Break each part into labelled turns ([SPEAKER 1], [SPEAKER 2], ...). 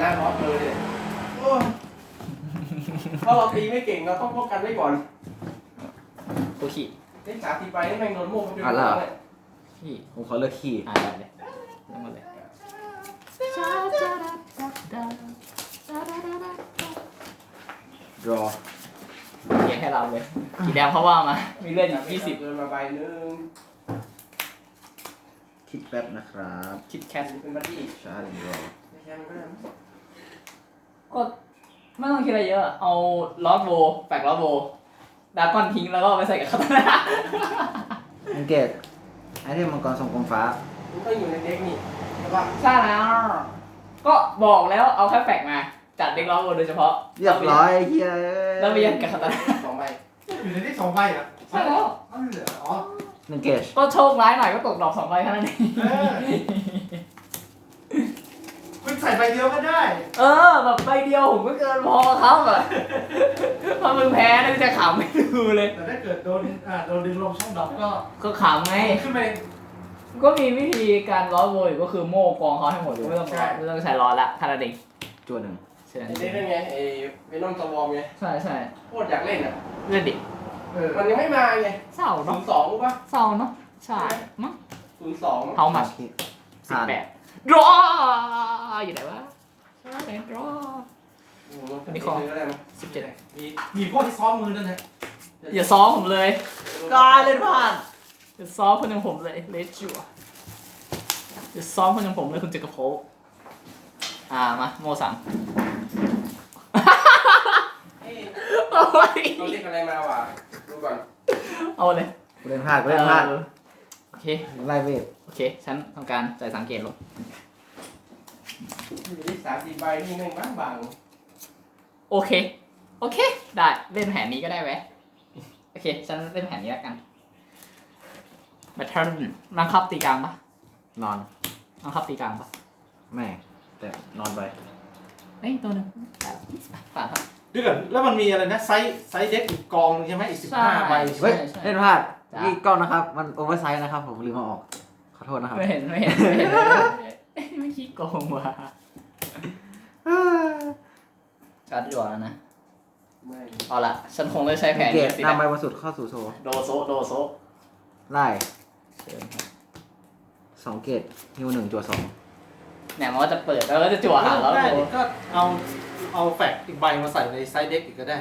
[SPEAKER 1] หน้าร้อนเลยเนี่ยโอ้ยเพราะเราตีไม่เก่งเราต้องป้องกันไว้ก่อน
[SPEAKER 2] กูขี่
[SPEAKER 1] นี่สาตีไปนี่แม่งโดนโม่งไป
[SPEAKER 3] อะเหรอ
[SPEAKER 1] เลย
[SPEAKER 2] ขี่
[SPEAKER 3] ผมขอเลือกขี้
[SPEAKER 2] อ่าได้เลยเริ่มหมดเลย
[SPEAKER 3] รอ
[SPEAKER 2] เกียร์ให้เราเลยกี่แดงเพราะว่ามา มีเลือดอยู่ยี่สิบ
[SPEAKER 1] เกินมาใบหนึง
[SPEAKER 3] คิดแป๊บนะครับ
[SPEAKER 2] คิดแค
[SPEAKER 1] อั
[SPEAKER 2] ท
[SPEAKER 1] นนี้เป็นบัดดี้
[SPEAKER 3] ช้าหนึ่งรอ
[SPEAKER 1] ไม่ใช่มันก็ได้มั้ง
[SPEAKER 2] ก็ไม่ต้องคิดอะไรเยอะ เอาล็อตโบแปกล็อตโบดากอนทิ้งแล้วก็เอาไปใส่กับคาตานะ
[SPEAKER 3] อังเกตไอเทมมังกรทรงกลมฟ้า
[SPEAKER 1] มันต้องอยู่ในเด็กนี่ใช่ปะ
[SPEAKER 2] ใช่แล้ว ก็บอกแล้วเอาแค่แปกมา จัดเด็กล็อตโบโดยเฉพาะ
[SPEAKER 3] เรียบร้อยเฮีย
[SPEAKER 2] แล้วไปยันกับคาตานะ
[SPEAKER 1] สองใบ
[SPEAKER 4] อยู่ในที่สองใบอะ
[SPEAKER 2] ใช่แล้ว
[SPEAKER 4] อ้าวเหลืออ๋อ
[SPEAKER 3] หนึ่งเกจ
[SPEAKER 2] ก็โชคร้ายหน่อยก็ตกดอกสองใบแค่นั้นเอง
[SPEAKER 4] เออคุณใส่ใบเดียวก็ได้
[SPEAKER 2] เออ แบบใบเดียวผมก็เกินพอครับอะพอมึงแพ้นี่จะขำไม่ดูเลย
[SPEAKER 4] แต่ถ้าเกิดโดนอ่าโดนดึงลงช่องดอกก็
[SPEAKER 2] ก็ขำไง
[SPEAKER 4] ขึ้นไป
[SPEAKER 2] ก็มีวิธีการร้อยโวยก็คือโม่กองเขาให้หมดเลยไม่ต้อง
[SPEAKER 4] ใช่
[SPEAKER 2] ไม่ต้องใช้ร้อนละคาราดิง
[SPEAKER 3] จวนหนึ่ง
[SPEAKER 2] เชิญ
[SPEAKER 1] ในเด็กนั่นไงไอ้เวนอมสวอมไง
[SPEAKER 2] ใช่ใช่
[SPEAKER 1] โคตรอยากเล่นอะ
[SPEAKER 2] เล่นดิ
[SPEAKER 4] เออ
[SPEAKER 1] มันยังไม่มาไง
[SPEAKER 2] เศร้า
[SPEAKER 1] ศู
[SPEAKER 2] เนาะ
[SPEAKER 1] นย์สองรู้ปะ
[SPEAKER 2] เศร้าเนาะใช่มั้ง
[SPEAKER 1] ศูนย์สอง
[SPEAKER 2] เฮามัช
[SPEAKER 3] คิด
[SPEAKER 2] สิบ
[SPEAKER 3] ผ่าน
[SPEAKER 2] แปด รออยู่ไหนวะใช่รอ
[SPEAKER 1] นี่คอก็ได้มั้ย
[SPEAKER 2] สิบเจ็ด
[SPEAKER 4] มีมีพวกที่ซ้อมมือนั่นแหละ
[SPEAKER 2] อย่าซ้อมผมเลยกายเล่นผ่านอย่าซ้อมคนอย่างผมเลยเลจัวอย่าซ้อมคนอย่างผมเลยคุณจักรภพอ่ามาโมสั่ง
[SPEAKER 1] เอ้ย
[SPEAKER 2] โอ้ย
[SPEAKER 1] เราเรียกอะไรมาว่ะดูก่อน
[SPEAKER 2] เอาเลย
[SPEAKER 3] กูเล่นพลาดกูเล่นพลาด
[SPEAKER 2] เออโอเค
[SPEAKER 3] ไล่เวท
[SPEAKER 2] โอเค ฉันทำการจ่ายสังเกตลง
[SPEAKER 1] อยู่ที่สามสี่ใบนี่แม่งบางบาง
[SPEAKER 2] โอเค โอเค ได้เล่นแผนนี้ก็ได้ไหมโอเค ฉันเล่นแผนนี้แล้วกันแบทเทิลนังคับตีกลางปะ
[SPEAKER 3] นอน
[SPEAKER 2] นังคับตีกลางปะ
[SPEAKER 3] แม่แต่นอนไป
[SPEAKER 2] เอ้ยตัวหนึ่งฝาดครับ
[SPEAKER 4] เดี๋ยวก่อนแล้วมันมีอะไรนะ ไซส์ไซส์เด็กอีกกองหนึ่งใช่ไหมอีกสิบห้าใบ
[SPEAKER 2] ใช่
[SPEAKER 3] เฮ้ย
[SPEAKER 2] ใช่
[SPEAKER 3] เล่นพลาด
[SPEAKER 2] จ้ะ
[SPEAKER 3] นี่กล้องนะครับ มันโอเวอร์ไซส์นะครับ ผมลืมมาออก ขอโทษนะครับ
[SPEAKER 2] ไม่เห็นไม่เห็นไม่เห็นเอ้ยไม่ขี้โกงว่ะการดจั่วแล้วนะ
[SPEAKER 1] ไม่
[SPEAKER 2] เอาละฉันคงได้ใช้แผน
[SPEAKER 3] เก
[SPEAKER 2] นี้
[SPEAKER 3] ต
[SPEAKER 2] สิ
[SPEAKER 3] นำใบ
[SPEAKER 2] นะ
[SPEAKER 3] วันสุดเข้าสู่โซ
[SPEAKER 2] โดโซโดโซ
[SPEAKER 3] ไล่
[SPEAKER 2] เชิญครับ
[SPEAKER 3] สองเกตฮิวหนึ่งจัวสอง
[SPEAKER 2] เนี่ยมันก็จะเปิดแล้วก็จะจั่วหาแล้ว
[SPEAKER 4] ได้
[SPEAKER 2] โด
[SPEAKER 4] ก็เอาเอาแฟกอีกใบมาใส่ในไซส์เด็กอีกก็ได้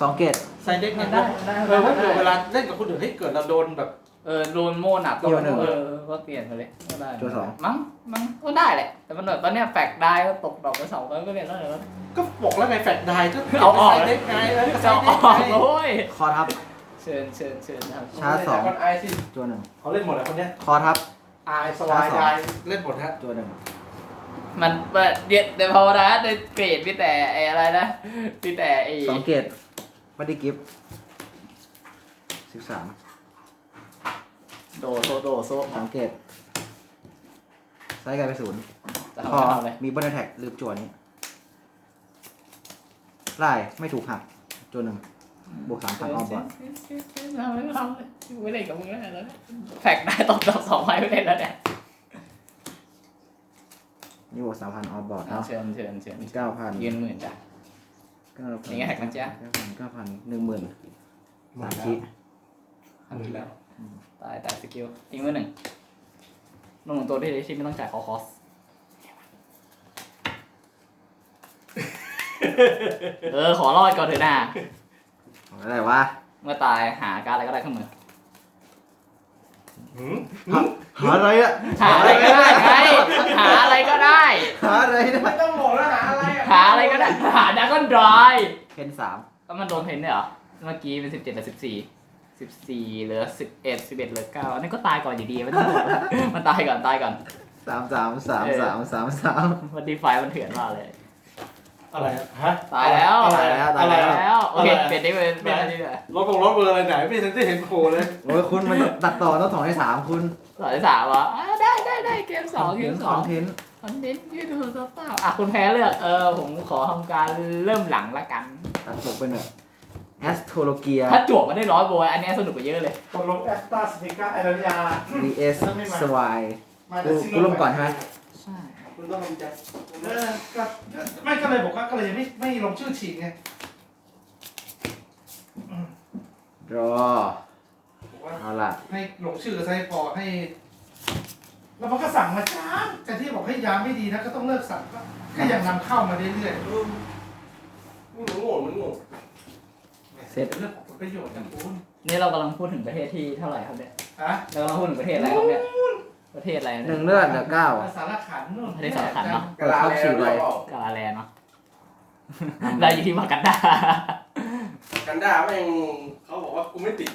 [SPEAKER 3] สองเกต
[SPEAKER 4] ไซส์เด็กเนี่ย
[SPEAKER 2] ได้ได้
[SPEAKER 4] เออเพราะเดี๋ยวเวลาเล่นกับคนอื่นให้เกิดเราโดนแบบ
[SPEAKER 2] เออโดนโม่หนักก็
[SPEAKER 3] เกี่ยวหนึ่ง
[SPEAKER 2] เออก็เปลี่ยนไปเลยก็ได้
[SPEAKER 3] จั่วสอง
[SPEAKER 2] มั้งมั้งก็ได้แหละ แต่มันแบบตอนเนี้ยแฟกได้ก็ตกดอกไปสองก็เปลี่ยนแล้วเดี๋ยว
[SPEAKER 4] ก็บอกแล้วไงแฟกได้ก็
[SPEAKER 2] เอาออก
[SPEAKER 4] ไซส์เด็กไงเออก็ไซ
[SPEAKER 2] จะ
[SPEAKER 4] ส์
[SPEAKER 2] อ
[SPEAKER 4] เด็ก
[SPEAKER 2] อก
[SPEAKER 4] ไง
[SPEAKER 2] โอ้ย
[SPEAKER 3] คอทับ
[SPEAKER 2] เชิญเชิญเชิญครับ
[SPEAKER 3] ชาร์จสอง
[SPEAKER 1] คนไอซิ
[SPEAKER 3] จัวหนึ่ง
[SPEAKER 4] เขาเล่นหมดเลยคนเนี้ย
[SPEAKER 3] คอทับ
[SPEAKER 4] อายสวายได้เล่นหมดฮะ
[SPEAKER 3] จัวหนึ่ง
[SPEAKER 2] มันเปิดเดี๋ยวเดี๋ยวพอนะในเกรดมีแต่ไอ้อะไรนะมีแต่ไอ้
[SPEAKER 3] สองเกต บัดดี้กิฟสิบสาม
[SPEAKER 2] โดโซโดโซ
[SPEAKER 3] สองเกตไซส์กลายเป็นศูนย์
[SPEAKER 2] จะ
[SPEAKER 3] พอ
[SPEAKER 2] ทำอะไรเลย
[SPEAKER 3] มีบันแท็กลืมจัวนี้ไล่ไม่ถูกหักจัวหนึ่งบวกสามพันออมบอร์ด
[SPEAKER 2] ทำอะไรก็ทำเลยไม่เล่นกับมึงแล้วแล้วแฟกได้ตกดอกสองไม้ไม่เล่นแล้วเนี่ย
[SPEAKER 3] นี่บวกสามพันออมบอร์ดเนาะ
[SPEAKER 2] เชิญเชิญเชิญ
[SPEAKER 3] เก้าพัน
[SPEAKER 2] ยืนหมื่นจ้ะ
[SPEAKER 3] เก้าพัน
[SPEAKER 2] นี่ไงแท็กนะจ๊ะ
[SPEAKER 3] เก้าพันเก้าพันหนึ่งหมื่นสามคิ
[SPEAKER 4] อันนี้แล้ว
[SPEAKER 2] ตายตายสกิลทิ้งมือหนึ่งลงหนึ่งตัวที่ที่ไม่ต้องจ่ายคอคอสเออขอรอดก่อนเถอะนะ
[SPEAKER 3] อะไรวะ
[SPEAKER 2] เมื่อตายหาการดอะไรก็ได้ขึ้นมือ
[SPEAKER 4] หืม
[SPEAKER 3] หาหาอะไรอะ
[SPEAKER 2] หาอะไรก็ได้ไงหาอะไรก็ได้
[SPEAKER 3] หาอะไรนะ
[SPEAKER 1] ไม่ต้องบอกแล้วหาอะไรอะ
[SPEAKER 2] หาอะไรก็ได้หาดักอนดราย
[SPEAKER 3] เพนสาม
[SPEAKER 2] ก็มันโดนเพนเนี่ยเหรอ เมื่อกี้เป็นสิบเจ็ดกับสิบสี่สิบสี่เหลือสิบเอ็ดสิบเอ็ดเหลือเก้าอันนี้ก็ตายก่อนอยู่ดีไม่ต้องบอกแล้วมันตายก่อนตายก่อน
[SPEAKER 3] สามสามสามสามสามสาม
[SPEAKER 2] มันดีไฟมันเถื่อนมากเลย
[SPEAKER 4] อะไรอะฮะ
[SPEAKER 2] ตายแล้ว
[SPEAKER 4] อะไร
[SPEAKER 3] ตายแล้วตาย
[SPEAKER 4] อะไร
[SPEAKER 3] แล้ว
[SPEAKER 4] อะ
[SPEAKER 2] แล้วโอเค
[SPEAKER 4] อะไร
[SPEAKER 2] เปลี่ยนได้เป็นเป็นอะไรดีเลย
[SPEAKER 4] รถกงรถเบอร์อะไรไหนไม่เห็นที่เห็นโผล่เลย
[SPEAKER 3] โอ้ยคุณมันตัดต่อต้องสองในสามคุณ
[SPEAKER 2] ต่อที่สามวะอะได้ได้ได้เกมสองเกมส
[SPEAKER 3] ค
[SPEAKER 2] อ
[SPEAKER 3] องนเทนต์
[SPEAKER 2] คอนเทนต์ยืดดูสเปล่าอะคุณแพ้เลือกเออผมขอทำการเริ่มหลังละกัน
[SPEAKER 3] ตัดจบไปหน่อยแอสโทโลเกีย
[SPEAKER 2] ถ้าจวบมาได้ร้อยโบยอันเนี้ยสนุกกว่าเยอะเลย
[SPEAKER 4] ตกลงแอสตาสติก้าไอรยา
[SPEAKER 3] ดีเอสสวาย
[SPEAKER 4] มา
[SPEAKER 3] กูกูเริ่มก่อนใช่ไหม
[SPEAKER 2] ใช่
[SPEAKER 1] คุณต้องทำใจ
[SPEAKER 4] เออก็ก็ไม่ก็เลยบอกว่าก็เลยยังไม่ไม่ลงชื่อฉีกไง
[SPEAKER 3] รอ
[SPEAKER 4] บอกว่า
[SPEAKER 3] เอาล่ะ
[SPEAKER 4] ให้ลงชื่อใส่พอให้ แล้วมันก็สั่งมาจ้าแต่ที่บอกให้ยาไม่ดีนะก็ต้องเลิกสั่งก็ก็ยังนำเข้ามาเรื่อย
[SPEAKER 1] เออมันโง่มันโง่
[SPEAKER 4] ๆเรื่องของผลประโยชน์นะคุณ
[SPEAKER 2] นี่เรากำลังพูดถึงประเทศที่เท่าไหร่ครับเนี่ย
[SPEAKER 4] ฮะ
[SPEAKER 2] เรากำลังพูดถึงประเทศอะไรครับเนี่ยประเทศอะไร
[SPEAKER 3] หนึ่งเลือดเหลือเก้า
[SPEAKER 4] สารขันนู่น
[SPEAKER 2] ประเทศสารขันเนาะ
[SPEAKER 1] กะลาแล้ว
[SPEAKER 3] สี่ใบ
[SPEAKER 1] เปล่ากา
[SPEAKER 2] ลาแลนด์เนาะเราอยู่ที่วากันดา
[SPEAKER 1] กันด้าแม่งเขาบอกว่ากูไม่ติด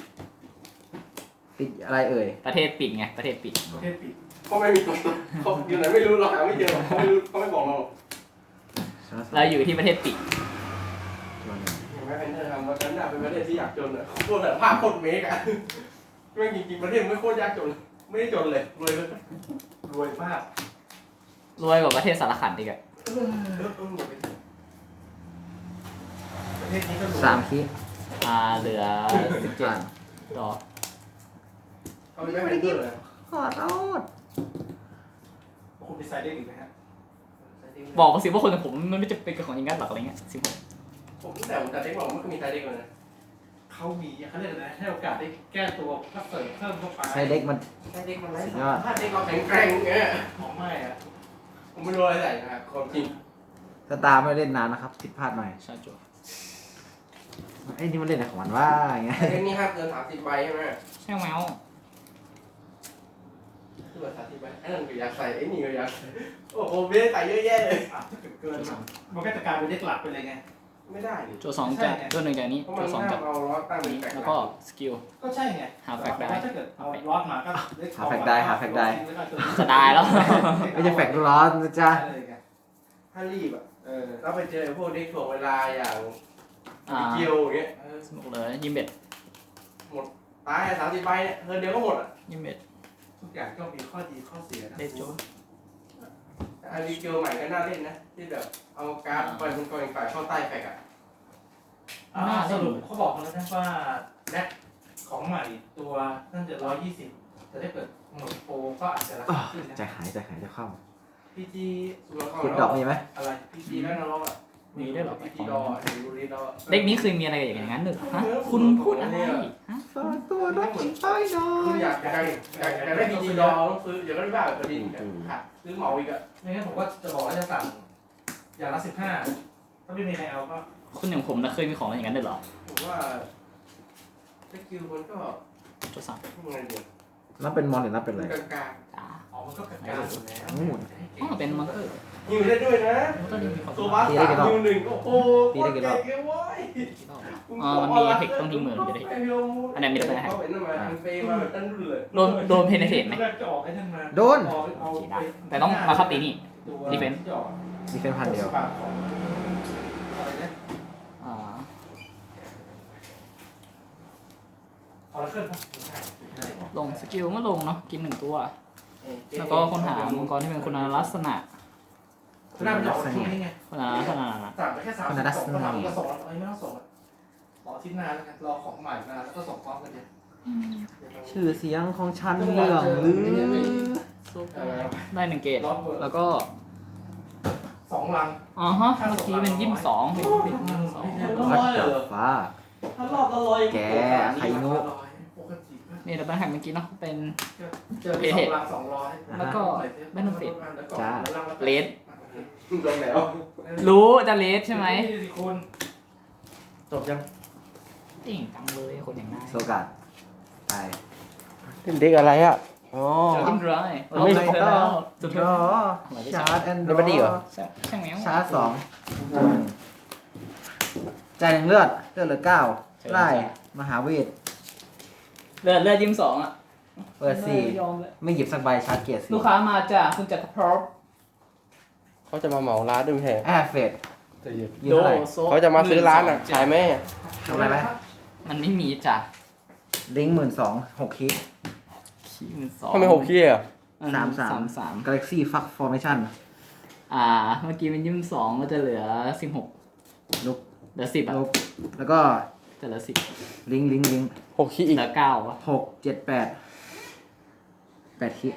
[SPEAKER 3] ติดอะไรเอ่ย
[SPEAKER 2] ประเทศปิดไงประเทศปิด
[SPEAKER 4] ประเทศปิด
[SPEAKER 1] เขาไม่มีตัวตนเขาอยู่ไหนไม่รู้เราหาไม่เจอเขาไม่รู้เขาไม่บอกเรา
[SPEAKER 2] เราอยู่ที่ประเทศปิด
[SPEAKER 1] เห็นไหมแพนเนอร์ทำว่ากันด้าเป็นประเทศที่อยากจนอะโคตรแบบภาพโคตรเมกอะแม่งจริงๆประเทศมันไม่โคตรยากจน ไม่ได้จนเลยรวยเลย
[SPEAKER 4] รวยมาก
[SPEAKER 2] รวยกว่าประเทศสารขันอีกอะ
[SPEAKER 1] เออเออเอออย่าไป
[SPEAKER 4] ประเทศนี้ก็รวย
[SPEAKER 3] สามคิด
[SPEAKER 2] อ่าเหลือสิบเจ็ดดอก
[SPEAKER 1] เขาไม่แพนเนอร์เลย
[SPEAKER 3] ขอโทษ
[SPEAKER 4] คุณไปใส่ได้อีกไหมฮะ
[SPEAKER 2] บอกมาสิว่าคนอย่างผมมันไม่จะเป็นของอยังงั้นหรอกอะไรเงี้ยสิบหก
[SPEAKER 1] ผมตั้งแต่ผมตัดเด็กบอกมันก็มีตาเด็กเลยนะ
[SPEAKER 4] เขามีเขาเรียกอะไรนะให้โอกาสได้แก้ตัวก็เสริมเพิ่มเข้าไป
[SPEAKER 3] ใช้เด็กมัน
[SPEAKER 1] ตาเด็กมันไร้
[SPEAKER 3] สุด
[SPEAKER 1] สาย
[SPEAKER 3] อด
[SPEAKER 1] ถ้าเด็กเราแข็งแกร่งเงี้ย
[SPEAKER 4] ของไม่อะ
[SPEAKER 1] ผมไม่รู้อะไรใส่นะครับความจริง
[SPEAKER 3] สตาร์ไม่เล่นนานนะครับ ผิดพลาดหน่อย
[SPEAKER 2] ชาจู
[SPEAKER 3] ไอ้นี่มันเล่นอะไรของมันว่าอย่างเงี้ย
[SPEAKER 1] ตาเด็กนี่ห้ามเกินสามสิบใบใช่ไหม
[SPEAKER 2] ใช่แมว
[SPEAKER 1] คือแบบสามสิบใบไอ้นั่นก็อยากใส่ไอ้นี่ก็อยากใส่โอ้โหไม่ได้ใส่เยอะแยะเลย
[SPEAKER 4] อะถ้าเกิดเกินมามันก็จะกลายเป็นเด็กหลักไปเลยไง
[SPEAKER 1] ไม่ได้ดิ
[SPEAKER 2] ตัวสองจากตัวหนึ่งจากนี้
[SPEAKER 1] เพราะ
[SPEAKER 2] ตั
[SPEAKER 1] มัน
[SPEAKER 2] วสอง
[SPEAKER 1] ห้า
[SPEAKER 2] จาก
[SPEAKER 1] มเอาล้อตั้งเป็น
[SPEAKER 2] นี้
[SPEAKER 1] แปลก
[SPEAKER 2] แล้วก็สกิล
[SPEAKER 4] ก็ใช่ไง
[SPEAKER 2] หาแฟกได้
[SPEAKER 4] ถ้าเกิดเอาลอดมาก็เล็ก
[SPEAKER 3] หาแฟกได้หาแฟกได้
[SPEAKER 2] จะได้แล้ว
[SPEAKER 3] ไม่ใช่แฟกร้อนนะจ๊ะ
[SPEAKER 4] เลยไง
[SPEAKER 1] ถ้ารีบอะ
[SPEAKER 4] เออ
[SPEAKER 1] แล้วไปเจอพวกเด็กถ่วงเวลาอย่าง
[SPEAKER 2] อ่า
[SPEAKER 1] เกียวอย่างเงี้ย
[SPEAKER 4] เออ
[SPEAKER 2] สนุกเลยยิมเบ็ด
[SPEAKER 1] ตายสามสิบใบเนี่ยเงินเดียวก็หมดอะ
[SPEAKER 2] ยิมเบ็ด
[SPEAKER 4] ทุกอย่างก็มีข้อดีข้อเสียนะ
[SPEAKER 2] เดโจ
[SPEAKER 1] แต่อันนี้เกียวใหม่ก็น่าเล่นนะ ที่แบบเอาการ์ดไปเป็นกองอีกฝ่ายเข้าใต้แฟกอะ
[SPEAKER 4] อ่าสรุปเขาบอกมาแล้วนะว่าแน็กของใหม่ตัวนั่นจะร้อยยี่สิบแต่ถ้าเกิดหมดโปรก็อาจจะราคาขึ้นนะ
[SPEAKER 3] ใจหายใจหายใจเข้า
[SPEAKER 4] พีจี
[SPEAKER 1] สุรเข้า
[SPEAKER 3] คิดดอกมีไหม
[SPEAKER 4] อะไร
[SPEAKER 1] พีจีแล้วนะล้ออะ
[SPEAKER 2] มีด้วยเหรอ
[SPEAKER 1] พีจีดอเห็นดูรีดอ
[SPEAKER 2] เด็กนี้เคยมีอะไรอย่างนั้นหรือฮะคุณพูดอะไรฮะ
[SPEAKER 3] ฝากตัวรักฉันไปหน่อ
[SPEAKER 1] คือยอยากอยากอยากอยากได้พีจีดอต้องซื้อเดี๋ยวก็ได้บ้าแบบกระดิ่งค่ะซื้อเหมาอีกอะ
[SPEAKER 4] ไม่งั้นผมก็จะบอกว่าจะสั่งอย่างละสิบห้าถ้าไม่มีใครเอาก็
[SPEAKER 2] คุณอย่างผมนะเคยมีของอะไรอย่างนั้นด้วยเหรอ
[SPEAKER 1] ผมว่าสกิลมันก็
[SPEAKER 2] ตัวสาม
[SPEAKER 1] ทำไงเดียว
[SPEAKER 3] นั่นเป็นมอนหรือนั่นเป็น
[SPEAKER 1] มั
[SPEAKER 3] อะ
[SPEAKER 1] น
[SPEAKER 3] ไร
[SPEAKER 1] กลาง
[SPEAKER 2] จ้า
[SPEAKER 4] อ๋อมันก็กระจายอยู่แล้ว
[SPEAKER 3] นู่น
[SPEAKER 2] อ๋อเป็นมอนเตอร์
[SPEAKER 1] ๆ ยิงได้ด้วยนะ
[SPEAKER 2] มอนเตอร์นี่มีของ
[SPEAKER 1] ตัวบัสสามยิงหนึ่งโอ้โห
[SPEAKER 3] ตีได้กี่รอบ
[SPEAKER 1] เก่งเว้ย
[SPEAKER 2] อ๋อมันมีเทคต้องทิ้งมือมันจะได้อันไหนมีแต่ปัญหา
[SPEAKER 1] เขาเป็นทำไมอันเฟย์มาแบบตั้งรุ่นเลย
[SPEAKER 2] โดนโดนเพนเทตไหม
[SPEAKER 4] จะออกไอ้นั่นมา
[SPEAKER 3] โดน
[SPEAKER 4] เอาเอา
[SPEAKER 2] โอเคได้แต่ต้องมาเข้าตีนี่
[SPEAKER 4] ตัว
[SPEAKER 2] Defense
[SPEAKER 4] ที่ออก
[SPEAKER 3] มีเป็นพันเดียว
[SPEAKER 4] บาทของอะไรนะ
[SPEAKER 2] อ่า
[SPEAKER 4] ออร์เคิลป่ะ
[SPEAKER 2] ลงสกิลเมื่อลงเนาะกินหนึ่งตัว แล้วก็ค้นหามังกรที่เป็นคุณลักษณะ
[SPEAKER 4] หน้ามันจะออกที่นี่ไง
[SPEAKER 2] คุณลักษณะ
[SPEAKER 4] สั่งไปแค่สามสิบสองก็ทำก็ส่งแล้วไม่ต้องส่งอะรออาที่หน้าแล้วกันรอของใหม่มาแล้วก็ส่งพร้อมกันเลย
[SPEAKER 3] ชื่อเสียงของฉันเรื่องลือ
[SPEAKER 2] ได้หนึ่งเกต
[SPEAKER 4] รอเวิร์
[SPEAKER 2] แล้วก็
[SPEAKER 4] สองลัง
[SPEAKER 2] อ๋อฮะเมื่อกี้เป็นยี่สิบสองเป็นยี่สิบสอง
[SPEAKER 3] วัดเดอฟ้า
[SPEAKER 1] ถ้ารอบละร้อย
[SPEAKER 3] แกใครนุ
[SPEAKER 4] ปกติ
[SPEAKER 2] นี่ดับเบิลแฮกเมื่อกี้เนาะเป็น
[SPEAKER 4] เจอไปสองลังสองร้อย
[SPEAKER 2] แล้วก็ benefit
[SPEAKER 3] จ้า
[SPEAKER 2] เลส
[SPEAKER 1] โดนแล้ว
[SPEAKER 2] รู้จะเลสใช่ไหม
[SPEAKER 4] นี่สิคุณ
[SPEAKER 3] จบยัง
[SPEAKER 2] จริงจังเลยคนอย่างนั้น
[SPEAKER 3] โซกาดไป
[SPEAKER 1] เด็กอะไรอะอ๋อ
[SPEAKER 2] จิ้มร้อย
[SPEAKER 3] มันไม่
[SPEAKER 2] เราเคยแล้วสุด
[SPEAKER 3] ร
[SPEAKER 2] ท้าย
[SPEAKER 3] อชาร์จแอนด์
[SPEAKER 1] นี่มันดีเหรอ
[SPEAKER 2] ช่างแมว
[SPEAKER 3] ชาร์จสองจ่ายหนึ่งเลือดเลือดเหลือเก้าไล่มหาเวท
[SPEAKER 2] เลือดเลือดยิ้มสองอะ
[SPEAKER 3] เปิดสี่
[SPEAKER 2] ยอมเลย
[SPEAKER 3] ไม่หยิบสักใบชาร์จเกียร์สี่
[SPEAKER 2] ลูกค้ามาจากคุณจักรพรรดิ
[SPEAKER 1] เขาจะมาเหมาร้านด้วยแพง
[SPEAKER 3] แอร์เฟดยืน
[SPEAKER 2] โด
[SPEAKER 3] เท่าไหร่
[SPEAKER 2] โซ
[SPEAKER 1] เขาจะมาซื้อร้านอะขายไหม
[SPEAKER 3] ทำอะไรไหม
[SPEAKER 2] มันไม่มีจ้ะ
[SPEAKER 3] ลิงก์หมื่นสองหกคิ
[SPEAKER 2] ขี้มันสอง
[SPEAKER 1] ทำไมหกขี้อะ
[SPEAKER 2] อื
[SPEAKER 3] สามสาม
[SPEAKER 2] สามสาม
[SPEAKER 3] กาแล็กซี่ฟักฟอร์เมชั่น
[SPEAKER 2] อ่า เมื่อกี้เป็นยิ้มสองก็จะเหลือสิบหก
[SPEAKER 3] ลุก
[SPEAKER 2] เหลือสิบอะ
[SPEAKER 3] ลุกแล้วก็
[SPEAKER 2] จะเหลือสิบ
[SPEAKER 3] ลิงก์ลิงก์ลิงก์
[SPEAKER 1] หกขี้อีก
[SPEAKER 2] เหลือเก้าอะ
[SPEAKER 3] หกเจ็ดแปดแปดคิ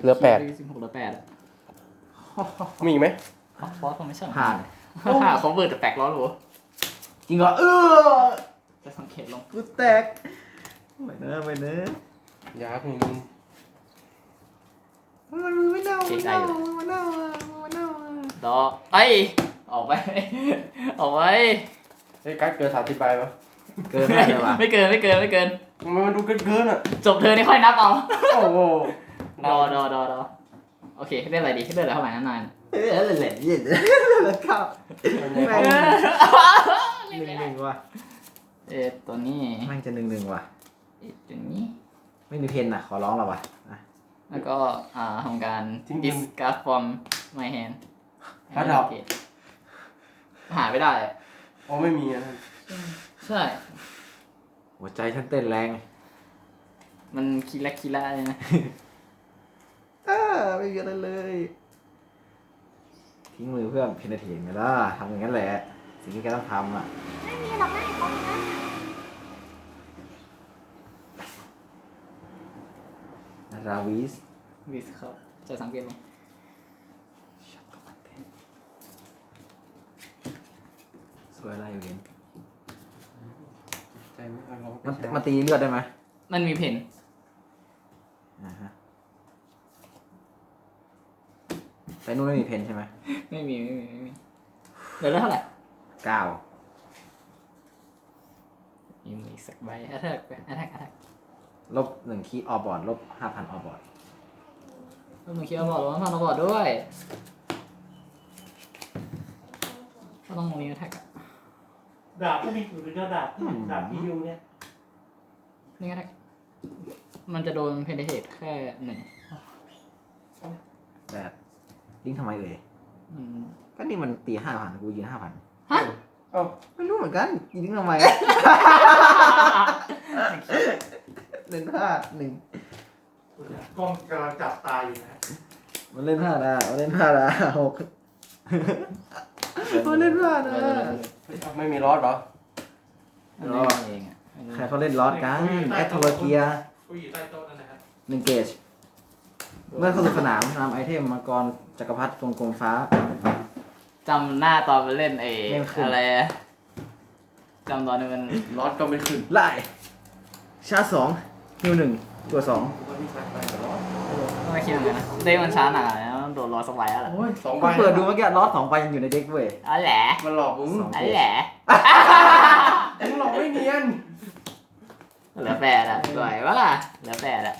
[SPEAKER 1] เหลือแปด
[SPEAKER 2] สิบหกเหลือแปดอะ
[SPEAKER 3] โห
[SPEAKER 1] มีไหม
[SPEAKER 2] ออกฟอสคอมมิชชั่น
[SPEAKER 3] ผ่าน
[SPEAKER 2] ผ่านเขาเบิร์ดแต่แปลกร้อนหรู
[SPEAKER 3] จริงเหรอเออ
[SPEAKER 2] จะสังเกตลง
[SPEAKER 3] กูแตกไม่เนอะไม่เนอะ
[SPEAKER 1] ยาหนึ่ง
[SPEAKER 3] มันมือไม่เน่าไม่เน่าไม่เน่าไม่เน่า
[SPEAKER 2] ดอกไอ้ยออกไปออกไป
[SPEAKER 1] ไอ้กัดเกินสามสิบใบปะ
[SPEAKER 3] เกินไม่เลยว่ะ
[SPEAKER 2] ไม่เกินไม่เกินไม่เกิน
[SPEAKER 1] ทำไมมันดูเกินเกินๆอะ
[SPEAKER 2] จบเธอนี่ค่อยนับเอา
[SPEAKER 1] โอ้โห
[SPEAKER 2] ดอดอดอดอ โอเคเล่นอะไรดีเล่นอะไรเท่าไหร่นั่นนาย
[SPEAKER 3] เอ้ยเล่นเล่นเล่นแล้วเข้าแม่
[SPEAKER 1] ง
[SPEAKER 3] ง
[SPEAKER 1] ไง
[SPEAKER 3] หนึ่งหนึ่งว่ะ
[SPEAKER 2] เอ๊ะตัวนี้
[SPEAKER 3] แม่งจะหนึ่งหนึ่งว่ะ
[SPEAKER 2] เอ๊ะตัวนี้
[SPEAKER 3] ไม่มีเพนอะ ขอร้องเราว่ะอะ
[SPEAKER 2] แล้วก็อ่าทำการ discard from my hand
[SPEAKER 1] ถ้าดับ
[SPEAKER 2] หาไม่ได้
[SPEAKER 1] อ๋อไม่มีอะ
[SPEAKER 2] ใช่
[SPEAKER 3] หัวใจฉันเต้นแรง
[SPEAKER 2] มันคีละคีละเลยนะ
[SPEAKER 3] อ้าไม่มีอะไรเลย ทิ้งมือเพื่อเพนเทนไงล่ะทำอย่างนั้นแหละ สิ่งที่แกต้องทำอะ
[SPEAKER 5] ไม่มีหรอกไม่เขานะ
[SPEAKER 3] ราวิส
[SPEAKER 2] วิสครับจะสังเกตลง
[SPEAKER 3] สวยอะไรอยู่เห็น
[SPEAKER 1] ใจไม่ค่อยร้อง
[SPEAKER 3] มันมันตีเลือดได้ไหม
[SPEAKER 2] มันมีเพน
[SPEAKER 3] อ่าฮะ แต่นู่นไม่มีเพนใช่ไหม
[SPEAKER 2] ไม่มีไม่มีไม่มีเดี๋ยวแล้วเท่าไหร่
[SPEAKER 3] เก้า
[SPEAKER 2] มีมืออีกสักใบ attack ไป attack attack
[SPEAKER 3] ลบหนึ่งคีย์ออบอร์ดลบห้าพันออบอร์ด
[SPEAKER 2] แล้วมึงคิดว่าบอกว่าพันระบอดด้วย ก็ต้องมี attack อะ
[SPEAKER 4] ดาบก็มีอยู่ด้วยดาบดาบที่ยูเนี่ย
[SPEAKER 2] นี่ attack มันจะโดน penetrate แค่หนึ่ง
[SPEAKER 3] แต่ ลิงก์ทำไมเอ่ย
[SPEAKER 2] อืม
[SPEAKER 3] ก็นี่มันตีห้าพันกูยืนห้าพัน
[SPEAKER 2] ฮะ
[SPEAKER 1] เอ้า
[SPEAKER 3] ไม่รู้เหมือนกันยิงทำไม เล่นพลาดหนึ่ง
[SPEAKER 4] กล้องกำลังจับตาอยู่นะ
[SPEAKER 3] มันเล่นพลาดอะมันเล่นพลาดอะหกมันเล่นพลาดอะ
[SPEAKER 1] ไม่มีรอดเหรอ
[SPEAKER 2] มันเล่นเองอะ
[SPEAKER 3] ใครเขาเล่นลอสกันแอตโทรเกีย
[SPEAKER 4] กูอยู่ใต้โต๊ะนั่นนะครับ
[SPEAKER 3] หนึ่งเกจ เมื่อเข้าสู่สนามนำไอเทมมังกรจักรพรรดิทรงกลมฟ้า
[SPEAKER 2] จำหน้าตอนไปเล่นไอ้
[SPEAKER 3] เล่นขึ้น
[SPEAKER 2] อะไรอะจำตอนนี้มัน
[SPEAKER 1] รอดก็ไม่ขึ้น
[SPEAKER 3] ไล่ชาร์จสองฮิวหนึ่งตัวสอง
[SPEAKER 1] กูว่าพี่ชายไปแต่รอด
[SPEAKER 2] ต้องไม่คิดเหมือนกันนะเด้มันช้าหนาแล้วโดนรอสบายแล้วแหละ
[SPEAKER 1] โอ้ยสองใบ
[SPEAKER 3] ก็เปิดดูเมื่อกี้ลอสสองใบยังอยู่ในเด็กเว้ย
[SPEAKER 2] อ๋อแหละ
[SPEAKER 1] มันหลอกมึง
[SPEAKER 3] สอง
[SPEAKER 2] อ๋อแหละ
[SPEAKER 1] มึงหลอกไม่เนียน
[SPEAKER 2] เหลือแปดอะสวยวะล่ะเหลือแปดอะ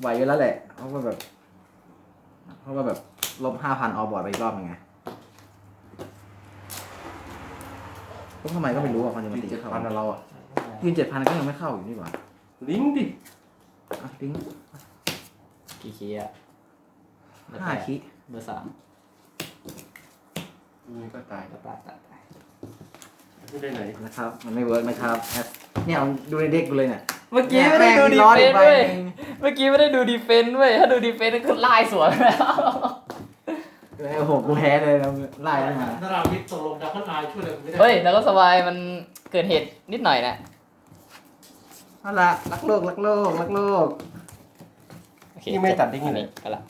[SPEAKER 3] ไหวอยู่แล้วแหละเพราะว่าแบบ เพราะว่าแบบลบห้าพันออบอร์ดไปอีกรอบยังไงก็ทำไมก็ไม่รู้อะมันจะมาตี
[SPEAKER 1] เจ็ด
[SPEAKER 3] เข้า
[SPEAKER 1] พันอะเราอะ
[SPEAKER 3] ยืนเจ็ดพันก็ยังไม่เข้าอยู่นี่หว่า
[SPEAKER 1] ลิงก์ดิ
[SPEAKER 3] อะลิงก์
[SPEAKER 2] กี่คีย์อะเหลือ
[SPEAKER 3] ห้า
[SPEAKER 2] แปด
[SPEAKER 3] คิ
[SPEAKER 2] เบอร์สาม
[SPEAKER 1] นี่ก็ตาย
[SPEAKER 2] ตายตายตาย
[SPEAKER 1] ไม่ได้ไหน
[SPEAKER 3] นะครับ มันไม่เวิร์กนะครับแอปเนี่ยเอาดูในเด็กกูเลยเนี่ย
[SPEAKER 2] เมื่อกี้ไม่ได้ดูดี
[SPEAKER 3] ร้อย
[SPEAKER 2] เฟน
[SPEAKER 3] ใบ
[SPEAKER 2] ต์เว้ยเมื่อกี้ไม่ได้ดูดีเฟนต์เว้ยถ้าดูดีเฟนต์ก็ไล่สวนแล้ว
[SPEAKER 3] โอ้โหกูแพ้เลยนะไล่ขึ้นมา
[SPEAKER 4] ถ้าเราวิทย์ตกลงดับเบิลไอช่วยเลยไม่ได้
[SPEAKER 2] เฮ้ยแล้วก็สบายมันเกิดเหตุนิดหน่อยนะ
[SPEAKER 3] เอาละรักโลกรักโลกรักโลก
[SPEAKER 2] โอเค
[SPEAKER 1] นี่ไม่ตัดดิ้ง
[SPEAKER 2] อัน
[SPEAKER 1] เล
[SPEAKER 2] นี้
[SPEAKER 1] ย
[SPEAKER 2] ก็ละ